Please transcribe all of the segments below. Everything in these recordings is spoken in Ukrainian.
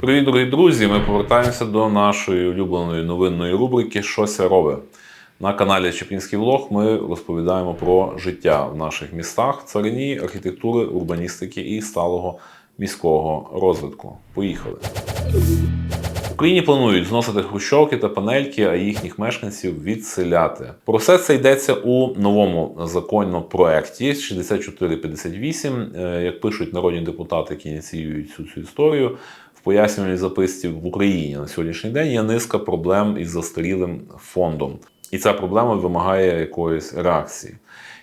Привіт, дорогі друзі! Ми повертаємося до нашої улюбленої новинної рубрики Щося робе. На каналі Чепінський Влог ми розповідаємо про життя в наших містах, царині архітектури, урбаністики і сталого міського розвитку. Поїхали! Україні планують зносити хрущовки та панельки, а їхніх мешканців відселяти. Про все це йдеться у новому законопроекті 6458. Е, Як пишуть народні депутати, які ініціюють цю, цю історію, в пояснювальній записці в Україні на сьогоднішній день є низка проблем із застарілим фондом. І ця проблема вимагає якоїсь реакції.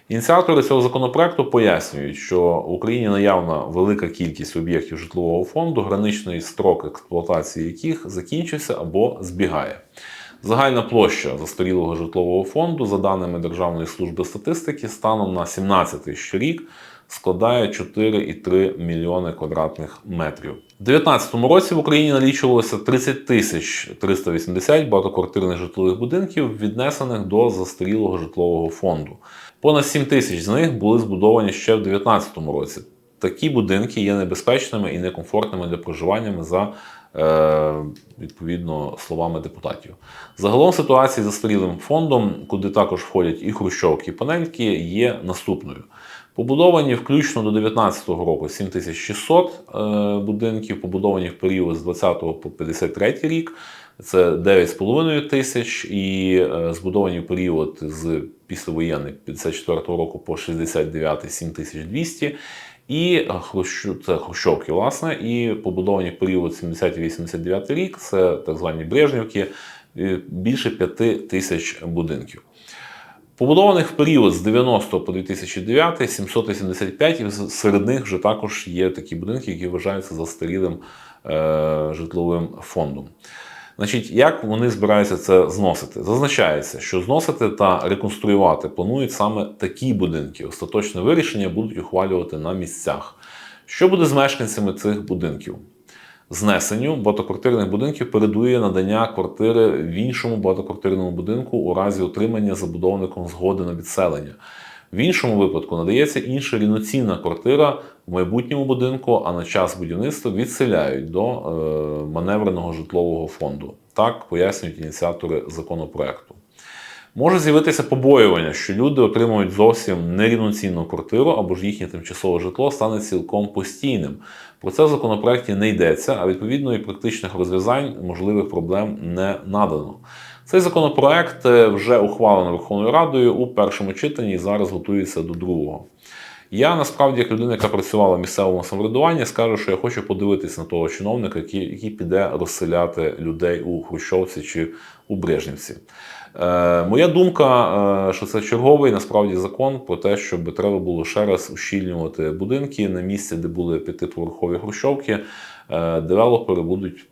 Ініціатори цього законопроекту пояснюють, що в Україні наявна велика кількість об'єктів житлового фонду, граничний строк експлуатації яких закінчився або збігає. Загальна площа застарілого житлового фонду, за даними Державної служби статистики, станом на 17 ще рік складає 4,3 мільйони квадратних метрів. У 2019 році в Україні налічувалося 30 тисяч 380 багатоквартирних житлових будинків, віднесених до застарілого житлового фонду. Понад 7 тисяч з них були збудовані ще в 2019 році. Такі будинки є небезпечними і некомфортними для проживання за е, відповідно словами депутатів. Загалом ситуація з застарілим фондом, куди також входять і хрущовки, і панельки, є наступною. Побудовані включно до 2019 року 7600 е, будинків, побудовані в період з 20 по 53 рік. Це 9,5 тисяч, і е, збудовані в період з післявоєнний 54 року по 69 7200. І це хрущовки, власне, і побудовані в період 70-89 рік, це так звані Брежнівки, е, більше 5 тисяч будинків. Побудованих в період з 90 по 2009 785, і серед них вже також є такі будинки, які вважаються застарілим е, житловим фондом. Значить, як вони збираються це зносити? Зазначається, що зносити та реконструювати планують саме такі будинки. Остаточне вирішення будуть ухвалювати на місцях. Що буде з мешканцями цих будинків? Знесенню багатоквартирних будинків передує надання квартири в іншому багатоквартирному будинку у разі отримання забудовником згоди на відселення. В іншому випадку надається інша рівноцінна квартира в майбутньому будинку, а на час будівництва відселяють до е, маневреного житлового фонду. Так пояснюють ініціатори законопроекту. Може з'явитися побоювання, що люди отримують зовсім нерівноцінну квартиру або ж їхнє тимчасове житло стане цілком постійним. Про це в законопроекті не йдеться, а відповідно і практичних розв'язань можливих проблем не надано. Цей законопроект е, вже ухвалено Верховною Радою у першому читанні і зараз готується до другого. Я насправді, як людина, яка працювала в місцевому самоврядуванні, скажу, що я хочу подивитися на того чиновника, який, який піде розселяти людей у Хрущовці чи у Брежнівці. Е, моя думка, е, що це черговий насправді закон про те, щоб треба було ще раз ущільнювати будинки на місці, де були п'ятиповерхові хрущовки. Е, девелопери будуть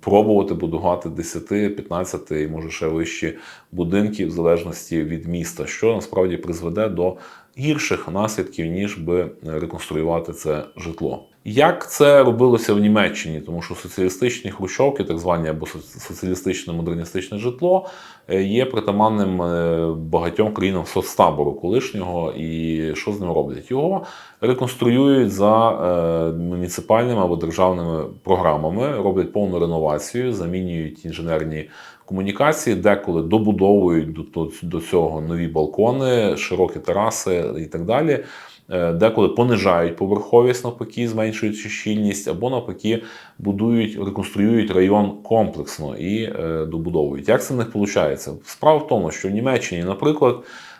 пробувати будувати 10, 15 і може ще вищі будинки в залежності від міста, що насправді призведе до гірших наслідків, ніж би реконструювати це житло. Як це робилося в Німеччині, тому що соціалістичні хрущовки, так звані або соціалістичне модерністичне житло, е, є притаманним е, багатьом країнам соцтабору колишнього, і що з ним роблять? Його реконструюють за е, муніципальними або державними програмами, роблять повну реновацію, замінюють інженерні комунікації, деколи добудовують до, до, цього нові балкони, широкі тераси і так далі. Е, Деколи понижають поверховість, навпаки, зменшуючи щільність, або навпаки будують, реконструюють район комплексно і е, добудовують. Як це в них виходить? Справа в тому, що в Німеччині, наприклад,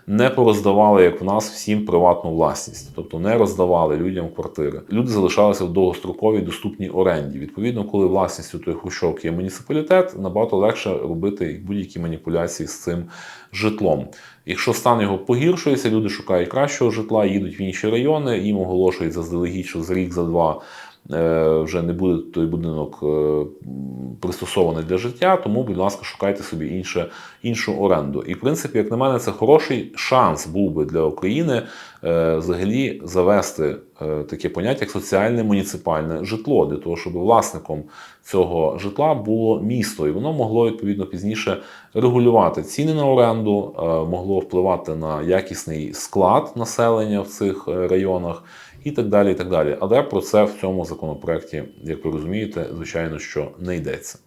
не пороздавали, як в нас, всім приватну власність, тобто не роздавали людям квартири. Люди залишалися в довгостроковій доступній оренді. Відповідно, коли власністю тої хрущовки є муніципалітет, набагато легше робити будь-які маніпуляції з цим житлом. Якщо стан його погіршується, люди шукають кращого житла, їдуть в інші райони, їм оголошують заздалегідь, що за рік, за два. Е, Вже не буде той будинок е, пристосований для життя, тому, будь ласка, шукайте собі інше, іншу оренду. І, в принципі, як на мене, це хороший шанс був би для України е, взагалі завести таке поняття, як соціальне муніципальне житло, для того, щоб власником цього житла було місто, і воно могло відповідно пізніше регулювати ціни на оренду, могло впливати на якісний склад населення в цих районах. І так далі. і так далі. Але про це в цьому законопроекті, як ви розумієте, звичайно, що не йдеться.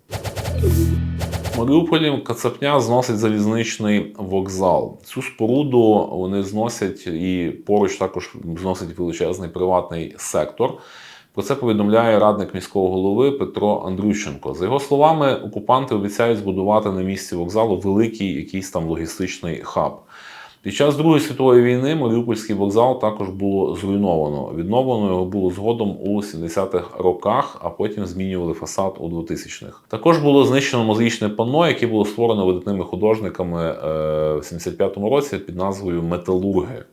Маріуполі Кацапня зносить залізничний вокзал. Цю споруду вони зносять і поруч також зносить величезний приватний сектор. Про це повідомляє радник міського голови Петро Андрющенко. За його словами, окупанти обіцяють збудувати на місці вокзалу великий якийсь там логістичний хаб. Під час Другої світової війни Маріупольський вокзал також було зруйновано. Відновлено його було згодом у 70-х роках, а потім змінювали фасад у 2000-х. Також було знищено мозаїчне панно, яке було створено видатними художниками е, в 75-му році під назвою Металурги.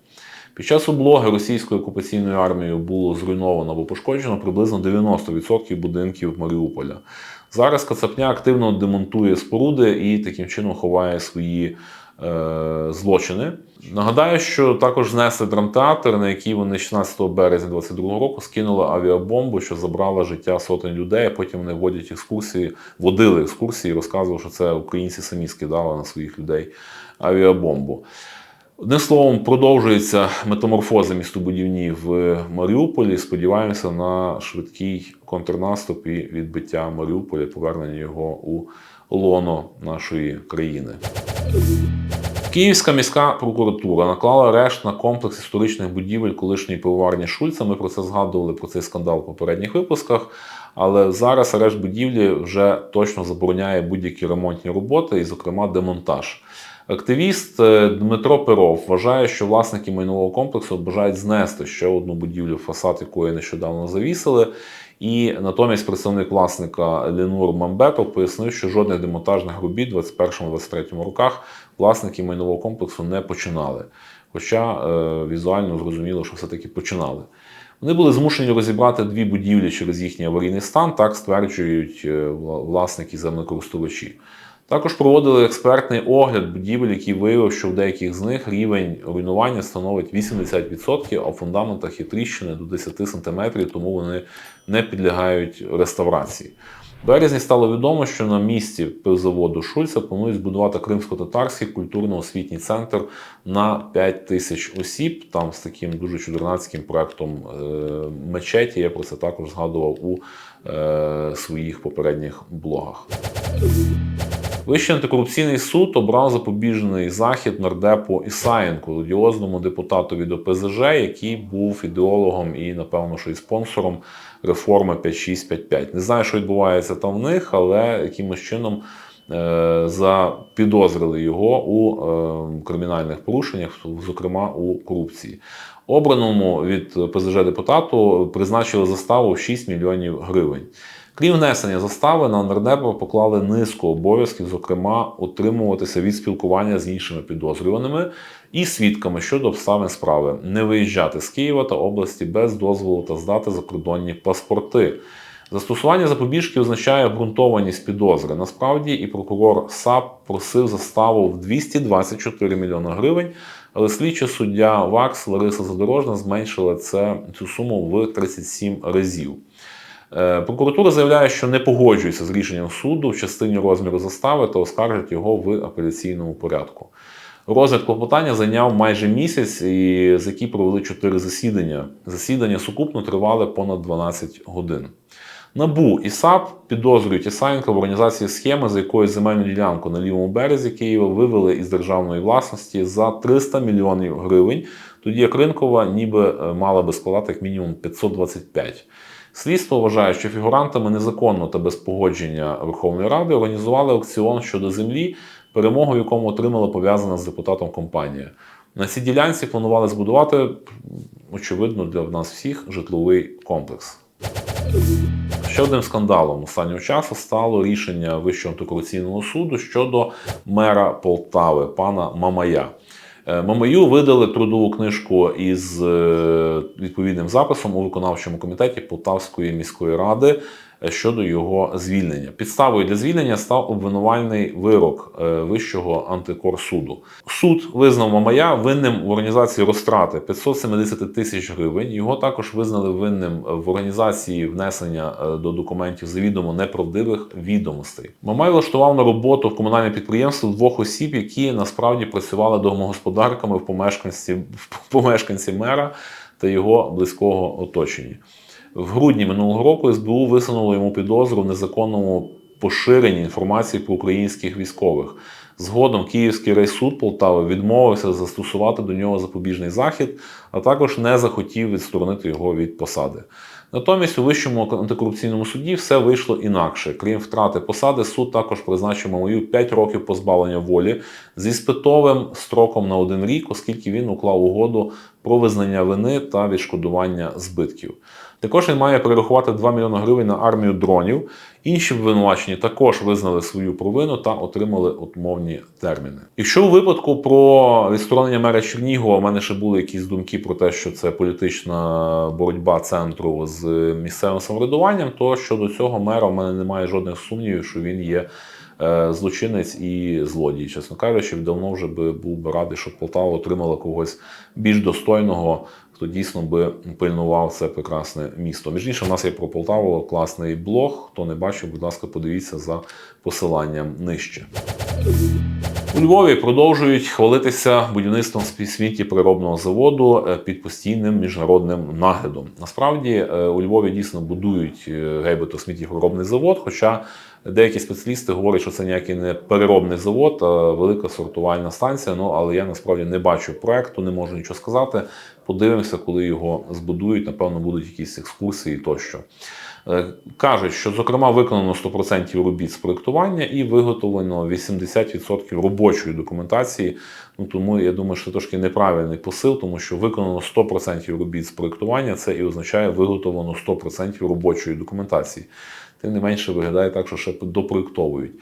Під час облоги російською окупаційною армією було зруйновано або пошкоджено приблизно 90% будинків Маріуполя. Зараз Кацапня активно демонтує споруди і таким чином ховає свої злочини. Нагадаю, що також знесли драмтеатр, на який вони 16 березня 2022 року скинули авіабомбу, що забрала життя сотень людей. Потім вони водять екскурсії, водили екскурсії, і розказували, що це українці самі скидали на своїх людей авіабомбу. Одним словом, продовжується метаморфоза містобудівні в Маріуполі. Сподіваємося на швидкий контрнаступ і відбиття Маріуполя, повернення його у лоно нашої країни. Київська міська прокуратура наклала арешт на комплекс історичних будівель колишньої пивоварні Шульца. Ми про це згадували про цей скандал в попередніх випусках. Але зараз арешт будівлі вже точно забороняє будь-які ремонтні роботи, і, зокрема, демонтаж. Активіст е, Дмитро Перов вважає, що власники майнового комплексу бажають знести ще одну будівлю, фасад якої нещодавно завісили. І натомість представник власника Ленур Мамбетов пояснив, що жодних демонтажних робіт у 2021-2023 роках власники майнового комплексу не починали. Хоча е, візуально зрозуміло, що все-таки починали. Вони були змушені розібрати дві будівлі через їхній аварійний стан, так стверджують е, власники землекористувачі. Також проводили експертний огляд будівель, який виявив, що в деяких з них рівень руйнування становить 80%, а в фундаментах є тріщини до 10 см, тому вони не підлягають реставрації. В березні стало відомо, що на місці пивзаводу Шульца планують збудувати кримсько-татарський культурно-освітній центр на 5 тисяч осіб. Там з таким дуже чудернацьким проектом е, мечеті. Я про це також згадував у е, своїх попередніх блогах. Вищий антикорупційний суд обрав запобіжний захід нардепу Ісаєнку, одіозному депутату від ОПЗЖ, який був ідеологом і, напевно, що і спонсором реформи 5.6.5.5. Не знаю, що відбувається там в них, але якимось чином е, запідозрили його у е, кримінальних порушеннях, зокрема у корупції. Обраному від ПЗЖ депутату призначили заставу в 6 мільйонів гривень. Крім внесення застави, на нардепа поклали низку обов'язків, зокрема, утримуватися від спілкування з іншими підозрюваними і свідками щодо обставин справи, не виїжджати з Києва та області без дозволу та здати закордонні паспорти. Застосування запобіжки означає обґрунтованість підозри. Насправді, і прокурор САП просив заставу в 224 мільйони гривень, але слідча суддя ВАКС Лариса Задорожна зменшила це, цю суму в 37 разів. Е, прокуратура заявляє, що не погоджується з рішенням суду в частині розміру застави та оскаржить його в апеляційному порядку. Розгляд клопотання зайняв майже місяць, і за які провели чотири засідання. Засідання сукупно тривали понад 12 годин. Набу і САП підозрюють Ісаєнка в організації схеми, за якою земельну ділянку на лівому березі Києва вивели із державної власності за 300 мільйонів гривень, тоді як ринкова ніби е, мала би складати як мінімум 525. Слідство вважає, що фігурантами незаконно та без погодження Верховної Ради організували аукціон щодо землі, перемогу в якому отримала пов'язана з депутатом компанія. На цій ділянці планували збудувати, очевидно, для нас всіх житловий комплекс. Ще одним скандалом останнього часу стало рішення Вищого антикорупційного суду щодо мера Полтави, пана Мамая. Е, Мамаю видали трудову книжку із е, відповідним записом у виконавчому комітеті Полтавської міської ради щодо його звільнення. Підставою для звільнення став обвинувальний вирок е, Вищого антикорсуду. Суд визнав Мамая винним в організації розтрати 570 тисяч гривень. Його також визнали винним в організації внесення е, до документів завідомо неправдивих відомостей. Мамай влаштував на роботу в комунальне підприємство двох осіб, які насправді працювали домогосподарками в помешканці в помешканці мера. та його близького оточення. В грудні минулого року СБУ висунуло йому підозру в незаконному поширенні інформації про українських військових. Згодом Київський райсуд Полтави відмовився застосувати до нього запобіжний захід, а також не захотів відсторонити його від посади. Натомість у вищому антикорупційному суді все вийшло інакше. Крім втрати посади, суд також призначив Мамою 5 років позбавлення волі зі спитовим строком на один рік, оскільки він уклав угоду про визнання вини та відшкодування збитків. Також він має перерахувати 2 мільйони гривень на армію дронів. Інші обвинувачені також визнали свою провину та отримали умовні терміни. Якщо у випадку про відсторонення мера Чернігова, у мене ще були якісь думки про те, що це політична боротьба центру з місцевим самоврядуванням, то щодо цього мера в мене немає жодних сумнівів, що він є. е, Злочинець і злодій, чесно кажучи, давно вже би був би радий, щоб Полтава отримала когось більш достойного, хто дійсно би пильнував це прекрасне місто. Між іншим, у нас є про Полтаву класний блог. Хто не бачив, будь ласка, подивіться за посиланням нижче. У Львові продовжують хвалитися будівництвом сміттєпереробного заводу е, під постійним міжнародним наглядом. Насправді е, у Львові дійсно будують е, гейбито сміттєпереробний завод. Хоча деякі спеціалісти говорять, що це ніякий не переробний завод, а велика сортувальна станція. Ну але я насправді не бачу проекту, не можу нічого сказати. Подивимося, коли його збудують. Напевно, будуть якісь екскурсії тощо. Е, Кажуть, що зокрема виконано 100% робіт з проєктування і виготовлено 80% робочої документації. Ну тому я думаю, що це трошки неправильний посил, тому що виконано 100% робіт з проєктування, це і означає виготовлено 100% робочої документації. Тим не менше виглядає так, що ще допроєктовують.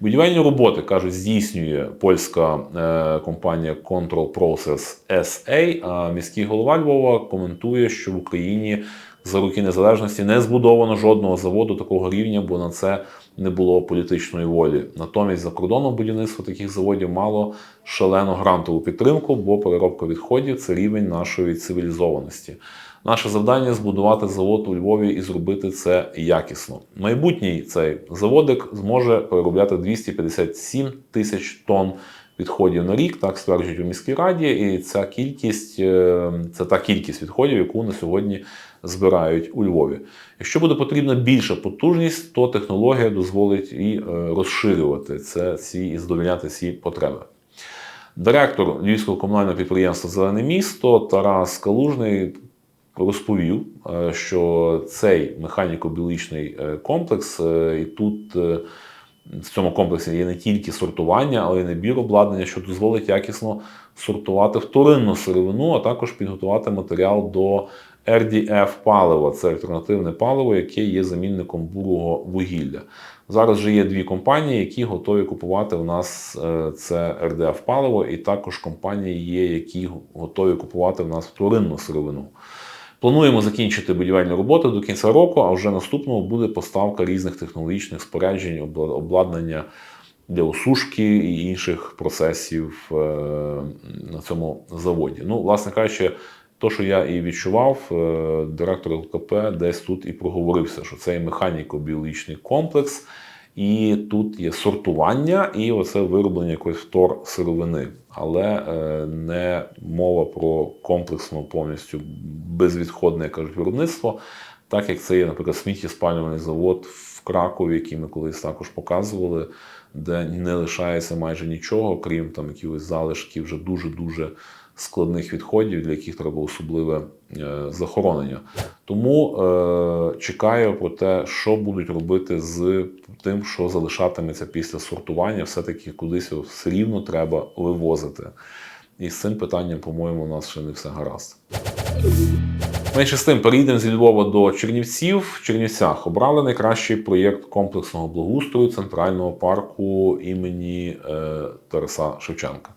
Будівельні роботи кажуть, здійснює польська е, компанія Control Process SA. А міський голова Львова коментує, що в Україні за роки незалежності не збудовано жодного заводу такого рівня, бо на це не було політичної волі. Натомість за кордоном будівництво таких заводів мало шалену грантову підтримку, бо переробка відходів це рівень нашої цивілізованості. Наше завдання збудувати завод у Львові і зробити це якісно. Майбутній цей заводик зможе переробляти 257 тисяч тонн відходів на рік, так стверджують у міській раді. І ця кількість е, це та кількість відходів, яку на сьогодні збирають у Львові. Якщо буде потрібна більша потужність, то технологія дозволить і е, розширювати це ці і задовольняти ці потреби. Директор Львівського комунального підприємства Зелене місто Тарас Калужний розповів, е, що цей механіко-біологічний е, комплекс, е, і тут в цьому комплексі є не тільки сортування, але й набір обладнання, що дозволить якісно сортувати вторинну сировину, а також підготувати матеріал до RDF палива. Це альтернативне паливо, яке є замінником бурого вугілля. Зараз вже є дві компанії, які готові купувати в нас це РДФ паливо, і також компанії є, які готові купувати в нас вторинну сировину. Плануємо закінчити будівельні роботи до кінця року, а вже наступного буде поставка різних технологічних споряджень, обладнання для осушки і інших процесів е, на цьому заводі. Ну, власне кажучи, то, що я і відчував, е, директор ЛКП десь тут і проговорився, що це є механіко-біологічний комплекс, і тут є сортування, і оце вироблення якоїсь втор сировини. Але е, не мова про комплексну повністю безвідходне кажуть, виробництво, так як це є, наприклад, сміттєспалювальний завод в Кракові, який ми колись також показували, де не лишається майже нічого, крім там якихось залишків вже дуже-дуже складних відходів, для яких треба особливе е, захоронення. Тому е, чекаю про те, що будуть робити з тим, що залишатиметься після сортування, все-таки кудись все рівно треба вивозити. І з цим питанням, по-моєму, у нас ще не все гаразд. Менше з тим, переїдемо зі Львова до Чернівців. В Чернівцях обрали найкращий проєкт комплексного благоустрою центрального парку імені е, Тараса Шевченка.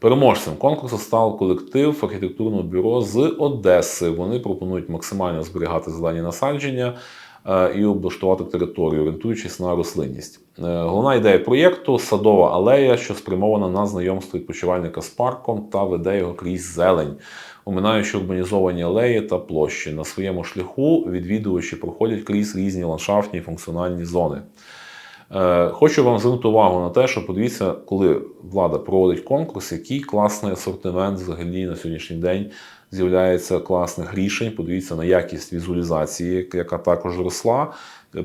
Переможцем конкурсу став колектив архітектурного бюро з Одеси. Вони пропонують максимально зберігати зелені насадження е, і облаштувати територію, орієнтуючись на рослинність. Е, Головна ідея проєкту садова алея, що спрямована на знайомство відпочивальника з парком та веде його крізь зелень, оминаючи урбанізовані алеї та площі. На своєму шляху відвідувачі проходять крізь різні ландшафтні і функціональні зони. Е, Хочу вам звернути увагу на те, що подивіться, коли влада проводить конкурс, який класний асортимент взагалі на сьогоднішній день з'являється класних рішень. Подивіться на якість візуалізації, яка також росла.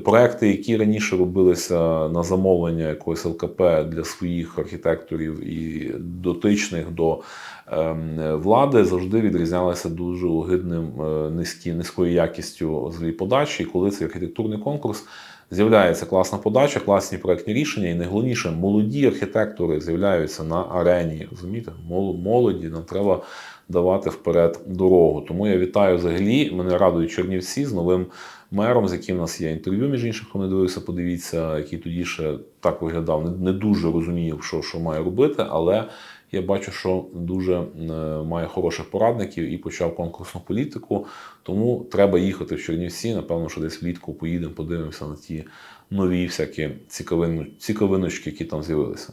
Проекти, які раніше робилися на замовлення якогось ЛКП для своїх архітекторів і дотичних до ем, влади, завжди відрізнялися дуже огидним е, низькою якістю подачі. Коли цей архітектурний конкурс з'являється класна подача, класні проектні рішення, і найголовніше, молоді архітектори з'являються на арені. Розумієте, Мол- молоді нам треба давати вперед дорогу. Тому я вітаю взагалі. Мене радують Чернівці з новим мером, з яким у нас є інтерв'ю. Між іншим, хто не дивився, подивіться, який тоді ще так виглядав. Не дуже розумів, що, що має робити, але я бачу, що дуже е, має хороших порадників і почав конкурсну політику. Тому треба їхати в Чернівці. Напевно, що десь влітку поїдемо, подивимося на ті нові всякі цікавину, цікавиночки, які там з'явилися.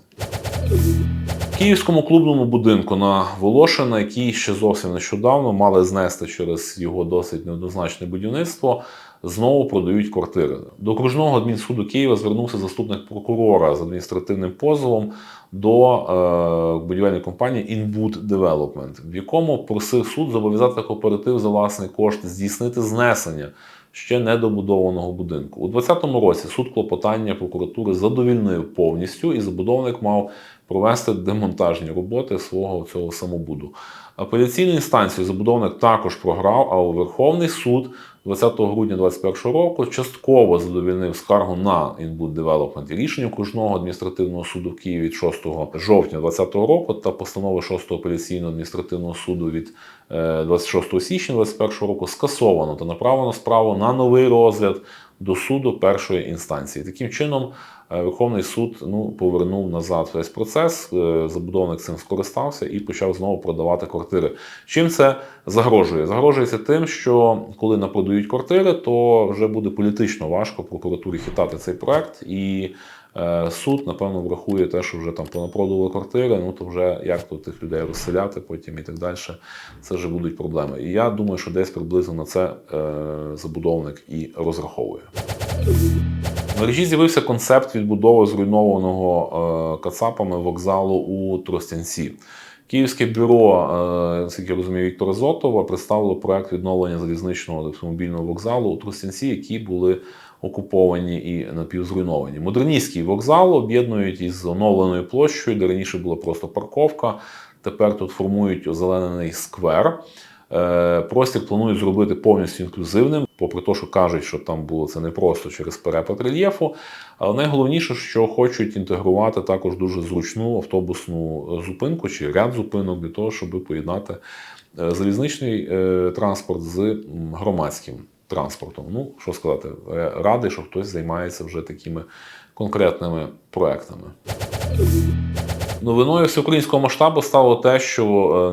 Київському клубному будинку на Волошина, який ще зовсім нещодавно мали знести через його досить неоднозначне будівництво, знову продають квартири. До окружного адмінсуду Києва звернувся заступник прокурора з адміністративним позовом до е, будівельної компанії Inwood Development, в якому просив суд зобов'язати кооператив за власний кошт здійснити знесення ще недобудованого будинку. У 2020 році суд клопотання прокуратури задовільнив повністю, і забудовник мав провести демонтажні роботи свого цього самобуду. Апеляційну інстанцію забудовник також програв, а у Верховний суд 20 грудня 2021 року частково задовільнив скаргу на Inwood Development рішення окружного адміністративного суду в Києві від 6 жовтня 2020 року та постанови 6 апеляційного адміністративного суду від е, 26 січня 2021 року скасовано та направлено справу на новий розгляд до суду першої інстанції. Таким чином, е, Верховний суд ну, повернув назад весь процес. е, Забудовник цим скористався і почав знову продавати квартири. Чим це загрожує? Загрожується тим, що коли напродають квартири, то вже буде політично важко прокуратурі хитати цей проект. І е, суд, напевно, врахує те, що вже там понапродували квартири, ну то вже як то тих людей розселяти потім і так далі. Це вже будуть проблеми. І я думаю, що десь приблизно на це е, забудовник і розраховує. Мережі з'явився концепт відбудови зруйнованого е, кацапами вокзалу у Тростянці. Київське бюро, е, наскільки я розумію, Віктора Зотова представило проект відновлення залізничного автомобільного вокзалу у Тростянці, які були окуповані і напівзруйновані. Модерністський вокзал об'єднують із оновленою площею, де раніше була просто парковка. Тепер тут формують озеленений сквер. Е, Простір планують зробити повністю інклюзивним, попри те, що кажуть, що там було це не просто через перепад рельєфу. Але найголовніше, що хочуть інтегрувати також дуже зручну автобусну зупинку чи ряд зупинок для того, щоб поєднати е, залізничний е, транспорт з громадським транспортом. Ну, що сказати, е, радий, що хтось займається вже такими конкретними проектами. Новиною всеукраїнського масштабу стало те, що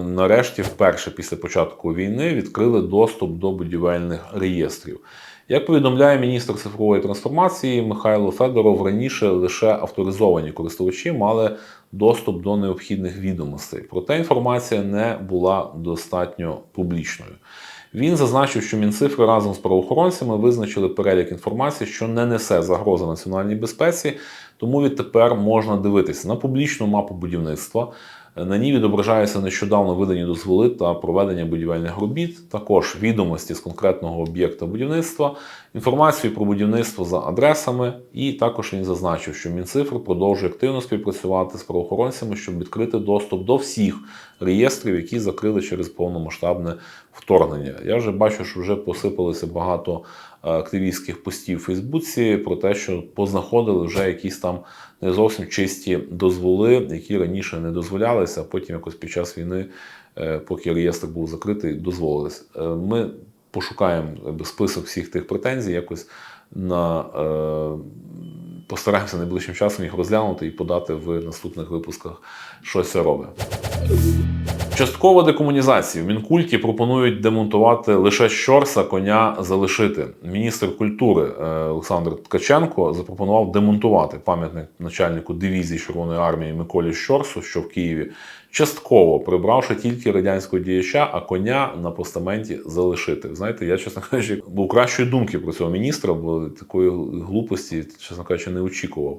е, нарешті, вперше після початку війни, відкрили доступ до будівельних реєстрів. Як повідомляє міністр цифрової трансформації Михайло Федоров, раніше лише авторизовані користувачі мали доступ до необхідних відомостей. Проте інформація не була достатньо публічною. Він зазначив, що Мінцифри разом з правоохоронцями визначили перелік інформації, що не несе загрози національній безпеці, тому відтепер можна дивитися на публічну мапу будівництва. На ній відображаються нещодавно видані дозволи та проведення будівельних робіт, також відомості з конкретного об'єкта будівництва, інформацію про будівництво за адресами, і також він зазначив, що Мінцифр продовжує активно співпрацювати з правоохоронцями, щоб відкрити доступ до всіх реєстрів, які закрили через повномасштабне вторгнення. Я вже бачу, що вже посипалося багато е, активістських постів у Фейсбуці про те, що познаходили вже якісь там не зовсім чисті дозволи, які раніше не дозволялися, а потім якось під час війни, е, поки реєстр був закритий, дозволились. Е, Ми пошукаємо список всіх тих претензій, якось на е, постараємося найближчим часом їх розглянути і подати в наступних випусках щось робить. Часткова декомунізація. В Мінкульті пропонують демонтувати лише щорса, коня залишити. Міністр культури е, Олександр Ткаченко запропонував демонтувати пам'ятник начальнику дивізії Червоної армії Миколі Щорсу, що в Києві частково прибравши тільки радянського діяча, а коня на постаменті залишити. Знаєте, я, чесно кажучи, був кращої думки про цього міністра, бо такої глупості, чесно кажучи, не очікував.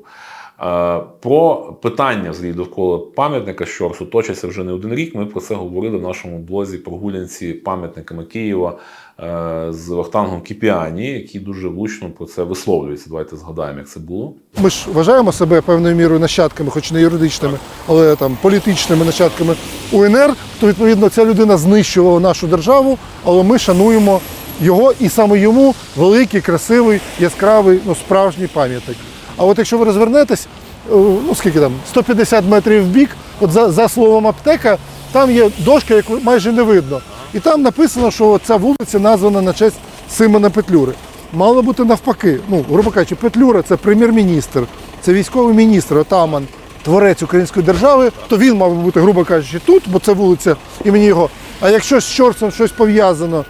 Е, Про питання взагалі довкола пам'ятника Щорсу точаться вже не один рік. Ми про це говорили в нашому блозі прогулянці пам'ятниками Києва е, з Вахтангом Кіпіані, який дуже влучно про це висловлюється. Давайте згадаємо, як це було. Ми ж вважаємо себе певною мірою нащадками, хоч не юридичними, але там політичними нащадками УНР. То відповідно ця людина знищувала нашу державу, але ми шануємо його і саме йому великий, красивий, яскравий, ну справжній пам'ятник. А от якщо ви розвернетесь, е, ну скільки там, 150 метрів в бік, от за, за словом аптека, там є дошка, яку майже не видно. І там написано, що ця вулиця названа на честь Симона Петлюри. Мало бути навпаки. Ну, грубо кажучи, Петлюра це прем'єр-міністр, це військовий міністр, отаман, творець української держави, то він мав би бути, грубо кажучи, тут, бо це вулиця імені його. А якщо з Чорцем щось пов'язано,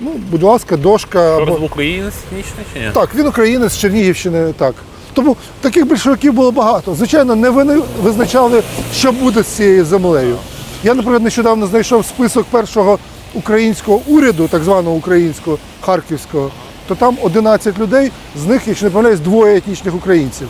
ну, будь ласка, дошка. Щорс Або... українець етнічний чи ні? Так, він українець з Чернігівщини, так. Тому таких більшовиків було багато. Звичайно, не вони визначали, що буде з цією землею. Я, наприклад, нещодавно знайшов список першого українського уряду, так званого українського харківського, то там 11 людей, з них, якщо не помиляюсь, двоє етнічних українців.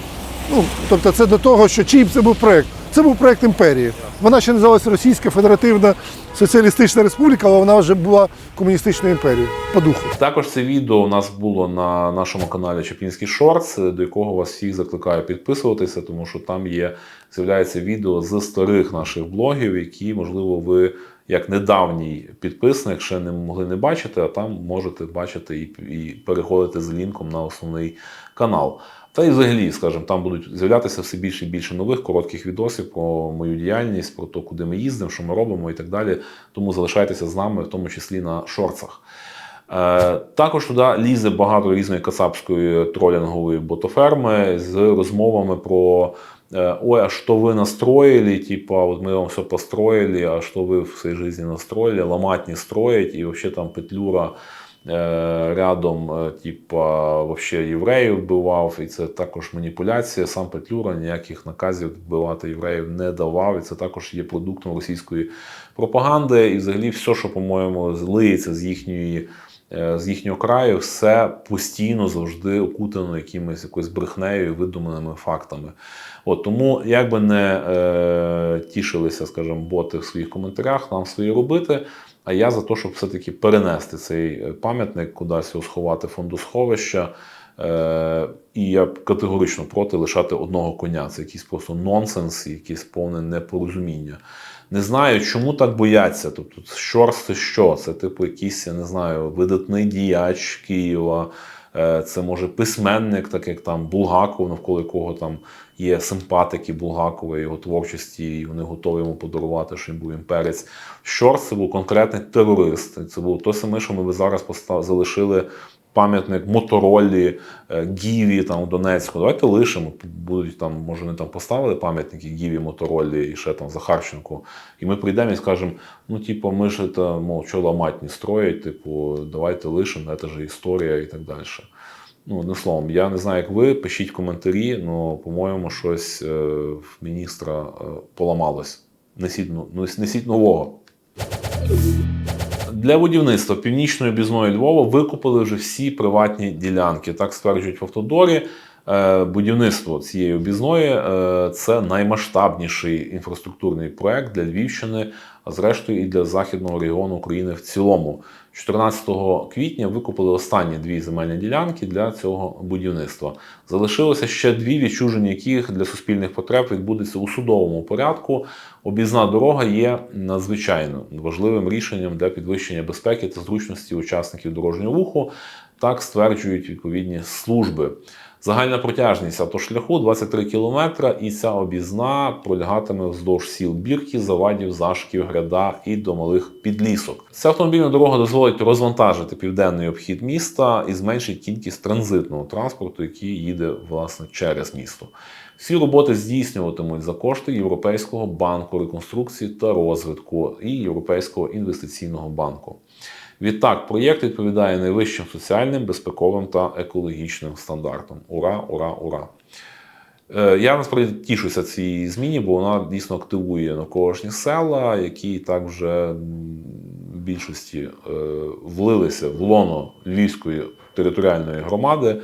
Ну, тобто це до того, що чий це був проект? Це був проект імперії. Вона ще називалася Російська Федеративна Соціалістична Республіка, але вона вже була комуністичною імперією по духу. Також це відео у нас було на нашому каналі Чепінський Шортс, до якого вас всіх закликаю підписуватися, тому що там є з'являється відео з старих наших блогів, які, можливо, ви як недавній підписник ще не могли не бачити, а там можете бачити і, і переходити з лінком на основний канал. Та й взагалі, скажімо, там будуть з'являтися все більше і більше нових коротких відосів про мою діяльність, про те, куди ми їздимо, що ми робимо і так далі. Тому залишайтеся з нами, в тому числі на шорцах. Е, також туди лізе багато різної кацапської тролінгової ботоферми з розмовами про е, ой, а що ви настроїли, типа, от ми вам все построїли, а що ви в своїй житті настроїли, ламать не строїть, і взагалі там Петлюра рядом, е, типа, вообще євреїв вбивав, і це також маніпуляція. Сам Петлюра ніяких наказів вбивати євреїв не давав. І це також є продуктом російської пропаганди. І взагалі все, що, по-моєму, злиється з їхньої. е, З їхнього краю все постійно завжди окутано якимось якоюсь брехнею і видуманими фактами. От тому, як би не е, тішилися, скажімо, боти в своїх коментарях, нам свої робити. А я за те, щоб все-таки перенести цей е, пам'ятник, кудись його сховати фондосховища. Е, і я категорично проти лишати одного коня. Це якийсь просто нонсенс, якесь повне непорозуміння. Не знаю, чому так бояться. Тобто, Щорс це що? Це, типу, якийсь, я не знаю, видатний діяч Києва. Е, Це може письменник, так як там Булгаков, навколо якого там є симпатики Булгакова, його творчості, і вони готові йому подарувати, що він був імперець. Щорс це був конкретний терорист. Це було те саме, що ми зараз постав... залишили пам'ятник Моторолі, е, Гіві там у Донецьку. Давайте лишимо. Будуть там, може, вони там поставили пам'ятники Гіві, Моторолі і ще там Захарченку. І ми прийдемо і скажемо: ну, типу, ми ж це, мов, що ламать строїть, типу, давайте лишимо, це ж історія і так далі. Ну, одним словом, я не знаю, як ви, пишіть коментарі, але, по-моєму, щось е, в міністра е, поламалось. Несіть, ну, несіть нового. Для будівництва північної об'їзної Львова викупили вже всі приватні ділянки. Так стверджують в автодорі. Е, Будівництво цієї об'їзної це наймасштабніший інфраструктурний проект для Львівщини, а зрештою і для західного регіону України в цілому. 14 квітня викупили останні дві земельні ділянки для цього будівництва. Залишилося ще дві, відчуження яких для суспільних потреб відбудеться у судовому порядку. Об'їзна дорога є надзвичайно важливим рішенням для підвищення безпеки та зручності учасників дорожнього руху. Так стверджують відповідні служби. Загальна протяжність автошляху 23 км, і ця об'їзна пролягатиме вздовж сіл Бірки, Завадів, Зашків, Гряда і до малих підлісок. Ця автомобільна дорога дозволить розвантажити південний обхід міста і зменшить кількість транзитного транспорту, який їде власне через місто. Всі роботи здійснюватимуть за кошти Європейського банку реконструкції та розвитку і Європейського інвестиційного банку. Відтак, проєкт відповідає найвищим соціальним, безпековим та екологічним стандартам. Ура, ура, ура! Е, Я насправді тішуся цій зміні, бо вона дійсно активує навколишні села, які так вже в більшості е, влилися в лоно Львівської територіальної громади,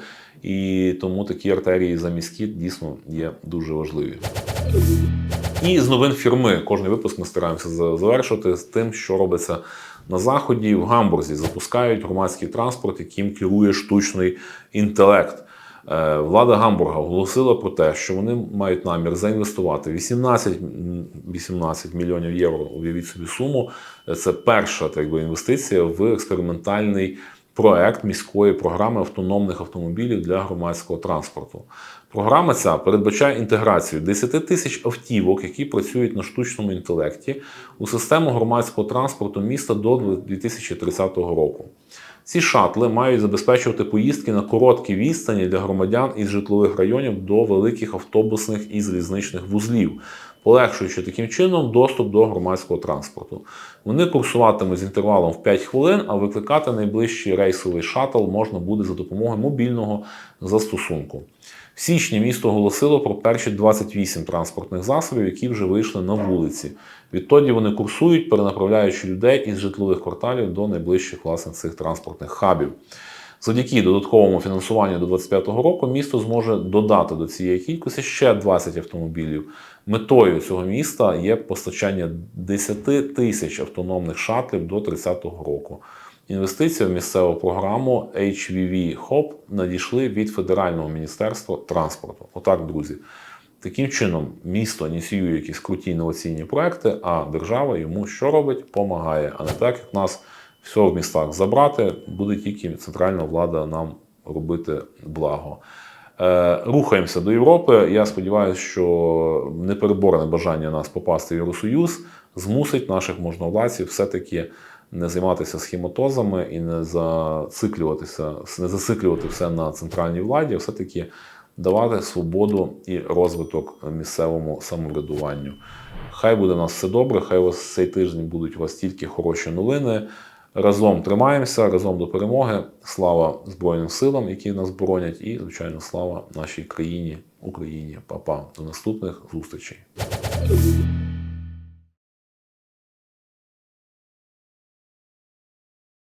і тому такі артерії заміські дійсно є дуже важливі. І з новин фірми кожний випуск ми стараємося завершити з тим, що робиться на заході. В Гамбурзі запускають громадський транспорт, яким керує штучний інтелект. Е, Влада Гамбурга оголосила про те, що вони мають намір заінвестувати 18 18 мільйонів євро. Уявіть собі суму. Це перша так би, інвестиція в експериментальний проект міської програми автономних автомобілів для громадського транспорту. Програма ця передбачає інтеграцію 10 тисяч автівок, які працюють на штучному інтелекті, у систему громадського транспорту міста до 2030 року. Ці шатли мають забезпечувати поїздки на короткі відстані для громадян із житлових районів до великих автобусних і залізничних вузлів, полегшуючи таким чином доступ до громадського транспорту. Вони курсуватимуть з інтервалом в 5 хвилин, а викликати найближчий рейсовий шатл можна буде за допомогою мобільного застосунку. В січні місто оголосило про перші 28 транспортних засобів, які вже вийшли на вулиці. Відтоді вони курсують, перенаправляючи людей із житлових кварталів до найближчих власне цих транспортних хабів. Завдяки додатковому фінансуванню до 2025 року місто зможе додати до цієї кількості ще 20 автомобілів. Метою цього міста є постачання 10 тисяч автономних шатлів до 30-го року. Інвестиції в місцеву програму HVV HOP надійшли від Федерального міністерства транспорту. Отак, друзі. Таким чином, місто ініціює якісь круті інноваційні проекти, а держава йому що робить? Помагає. А не так, як нас все в містах забрати, буде тільки центральна влада нам робити благо. Е, рухаємося до Європи. Я сподіваюся, що непереборне бажання нас попасти в Євросоюз змусить наших можновладців все-таки не займатися схематозами і не зациклюватися, не зациклювати все на центральній владі, все-таки давати свободу і розвиток місцевому самоврядуванню. Хай буде у нас все добре, хай у вас цей тиждень будуть у вас тільки хороші новини. Разом тримаємося, разом до перемоги. Слава Збройним силам, які нас боронять, і, звичайно, слава нашій країні, Україні. Па-па. До наступних зустрічей.